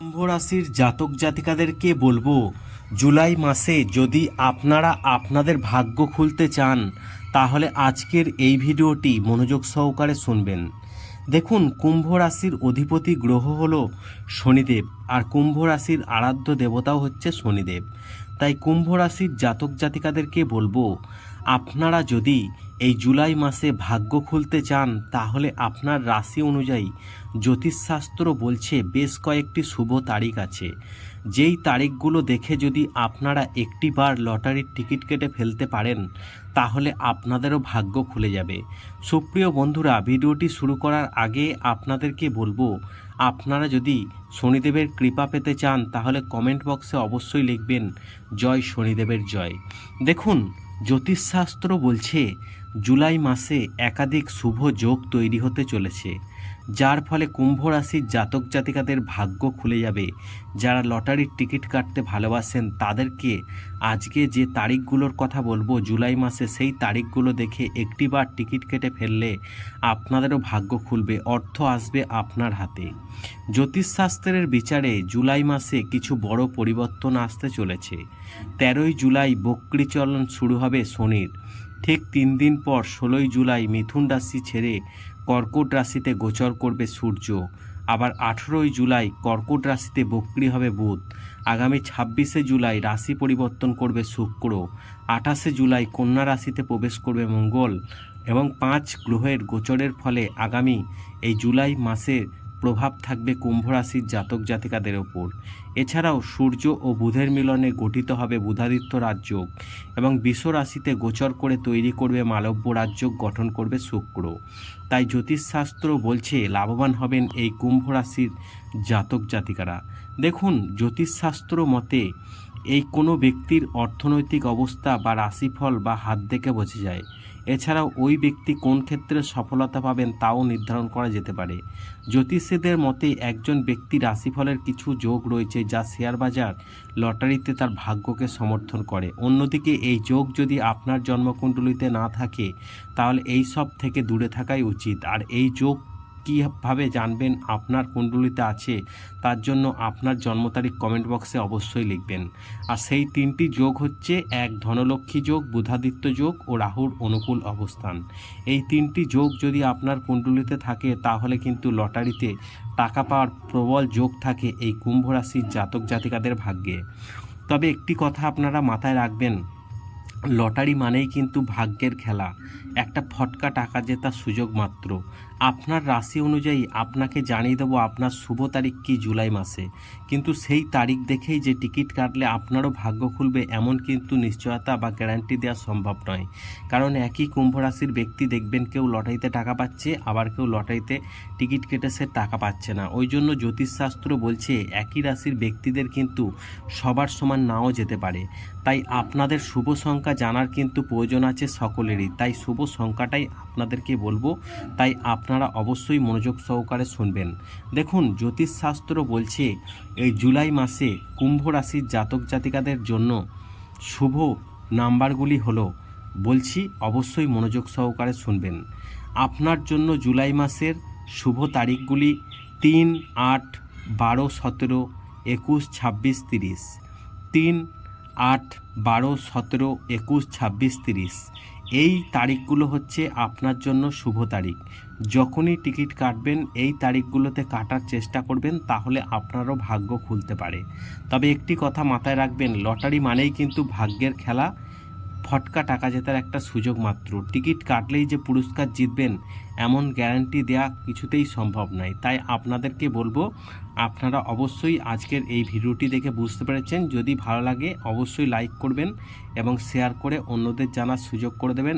কুম্ভ রাশির জাতক জাতিকাদেরকে বলব, জুলাই মাসে যদি আপনারা আপনাদের ভাগ্য খুলতে চান, তাহলে আজকের এই ভিডিওটি মনোযোগ সহকারে শুনবেন। দেখুন কুম্ভ রাশির অধিপতি গ্রহ হল শনিদেব, আর কুম্ভ রাশির আরাধ্য দেবতাও হচ্ছে শনিদেব। তাই কুম্ভ রাশির জাতক জাতিকাদেরকে বলব আপনারা যদি এই জুলাই মাসে ভাগ্য খুলতে চান, তাহলে আপনার রাশি অনুযায়ী জ্যোতিষশাস্ত্র বলছে বেশ কয়েকটি শুভ তারিখ আছে। যেই তারিখগুলো দেখে যদি আপনারা একটি বার লটারির টিকিট কেটে ফেলতে পারেন, তাহলে আপনাদেরও ভাগ্য খুলে যাবে। সুপ্রিয় বন্ধুরা, ভিডিওটি শুরু করার আগে আপনাদেরকে বলব, আপনারা যদি শনিদেবের কৃপা পেতে চান, তাহলে কমেন্ট বক্সে অবশ্যই লিখবেন, জয় শনিদেবের জয় দেখুন জ্যোতিষশাস্ত্র বলছে জুলাই মাসে একাধিক শুভ যোগ তৈরি হতে চলেছে। যার ফলে কুম্ভ রাশির জাতক জাতিকাদের ভাগ্য খুলে যাবে। যারা লটারির টিকিট কাটতে ভালোবাসেন, তাদেরকে আজকে যে তারিখগুলোর কথা বলব, জুলাই মাসে সেই তারিখগুলো দেখে একটিবার টিকিট কেটে ফেললে আপনাদেরও ভাগ্য খুলবে, অর্থ আসবে আপনার হাতে। জ্যোতিষশাস্ত্রের বিচারে জুলাই মাসে কিছু বড় পরিবর্তন আসতে চলেছে। তেরোই জুলাই বক্রি চলন শুরু হবে শনির। ঠিক তিন দিন পর ষোলোই জুলাই মিথুন রাশি ছেড়ে কর্কট রাশিতে গোচর করবে সূর্য। আবার আঠেরোই জুলাই কর্কট রাশিতে বক্রি হবে বুধ। আগামী ছাব্বিশে জুলাই রাশি পরিবর্তন করবে শুক্র। আঠাশে জুলাই কন্যা রাশিতে প্রবেশ করবে মঙ্গল। এবং পাঁচ গ্রহের গোচরের ফলে আগামী এই জুলাই মাসের প্রভাব থাকবে কুম্ভ রাশির জাতক জাতিকাদের ওপর। এছাড়াও সূর্য ও বুধের মিলনে গঠিত হবে বুধাদিত্য রাজ্য এবং বিশ্ব রাশিতে গোচর করে তৈরি করবে মালব্য রাজ্য গঠন করবে শুক্র। তাই জ্যোতিষশাস্ত্র বলছে লাভবান হবেন এই কুম্ভ রাশির জাতক জাতিকারা। দেখুন, জ্যোতিষশাস্ত্র মতে এই কোনো ব্যক্তির অর্থনৈতিক অবস্থা বা রাশিফল বা হাত দেখে বোঝা যায়। এছাড়াও ওই ব্যক্তি কোন ক্ষেত্রে সফলতা পাবেন তাও নির্ধারণ করা যেতে পারে। জ্যোতিষীদের মতে একজন ব্যক্তি রাশিফলের কিছু যোগ রয়েছে যা শেয়ার বাজার লটারিতে তার ভাগ্যকে সমর্থন করে। অন্যদিকে এই যোগ যদি আপনার জন্মকুণ্ডলিতে না থাকে, তাহলে এই সব থেকে দূরে থাকাই উচিত। আর এই যোগ কীভাবে জানবেন আপনার কুণ্ডলিতে আছে, তার জন্য আপনার জন্ম তারিখ কমেন্ট বক্সে অবশ্যই লিখবেন। আর সেই তিনটি যোগ হচ্ছে এক ধনলক্ষ্মী যোগ, বুধাদিত্য যোগ ও রাহুর অনুকূল অবস্থান। এই তিনটি যোগ যদি আপনার কুণ্ডলিতে থাকে, তাহলে কিন্তু লটারিতে টাকা পাওয়ার প্রবল যোগ থাকে এই কুম্ভ রাশির জাতক জাতিকাদের ভাগ্যে। তবে একটি কথা আপনারা মাথায় রাখবেন, লটারি মানেই কিন্তু ভাগ্যের খেলা। একটা ফটকা টাকা জেতার সুযোগ মাত্র। আপনার রাশি অনুযায়ী আপনাকে জানিয়ে দেবো আপনার শুভ তারিখ কি জুলাই মাসে। কিন্তু সেই তারিখ দেখেই যে টিকিট কাটলে আপনারও ভাগ্য খুলবে এমন কিন্তু নিশ্চয়তা বা গ্যারান্টি দেওয়া সম্ভব নয়। কারণ একই কুম্ভ রাশির ব্যক্তি দেখবেন কেউ লটারিতে টাকা পাচ্ছে, আবার কেউ লটারিতে টিকিট কেটে সে টাকা পাচ্ছে না। ওই জন্য জ্যোতিষশাস্ত্র বলছে, একই রাশির ব্যক্তিদের কিন্তু সবার সমান নাও যেতে পারে। তাই আপনাদের শুভ সংখ্যা জানার কিন্তু প্রয়োজন আছে সকলেরই। তাই শুভ সংখ্যাটাই আপনাদেরকে বলব। তাই আপনারা অবশ্যই মনোযোগ সহকারে শুনবেন। দেখুন, জ্যোতিষশাস্ত্র বলছে, এই জুলাই মাসে কুম্ভ রাশির জাতক জাতিকাদের জন্য শুভ নাম্বারগুলি হলো, বলছি অবশ্যই মনোযোগ সহকারে শুনবেন। আপনার জন্য জুলাই মাসের শুভ তারিখগুলি তিন আট বারো সতেরো একুশ ছাব্বিশ তিরিশ। তিন আট বারো সতেরো একুশ ছাব্বিশ তিরিশ। এই তারিখগুলো হচ্ছে আপনার জন্য শুভ তারিখ। যখনই টিকিট কাটবেন, এই তারিখগুলোতে কাটার চেষ্টা করবেন, তাহলে আপনারও ভাগ্য খুলতে পারে। তবে একটি কথা মাথায় রাখবেন, লটারি মানেই কিন্তু ভাগ্যের খেলা। ফটকা টাকা জেতার একটা সুযোগ মাত্র। টিকিট কাটলেই যে পুরস্কার জিতবেন, এমন গ্যারান্টি দেয়া কিছুতেই সম্ভব নয়। তাই আপনাদেরকে বলব, আপনারা অবশ্যই আজকের এই ভিডিওটি দেখে বুঝতে পেরেছেন। যদি ভালো লাগে, অবশ্যই লাইক করবেন এবং শেয়ার করে অন্যদের জানার সুযোগ করে দেবেন।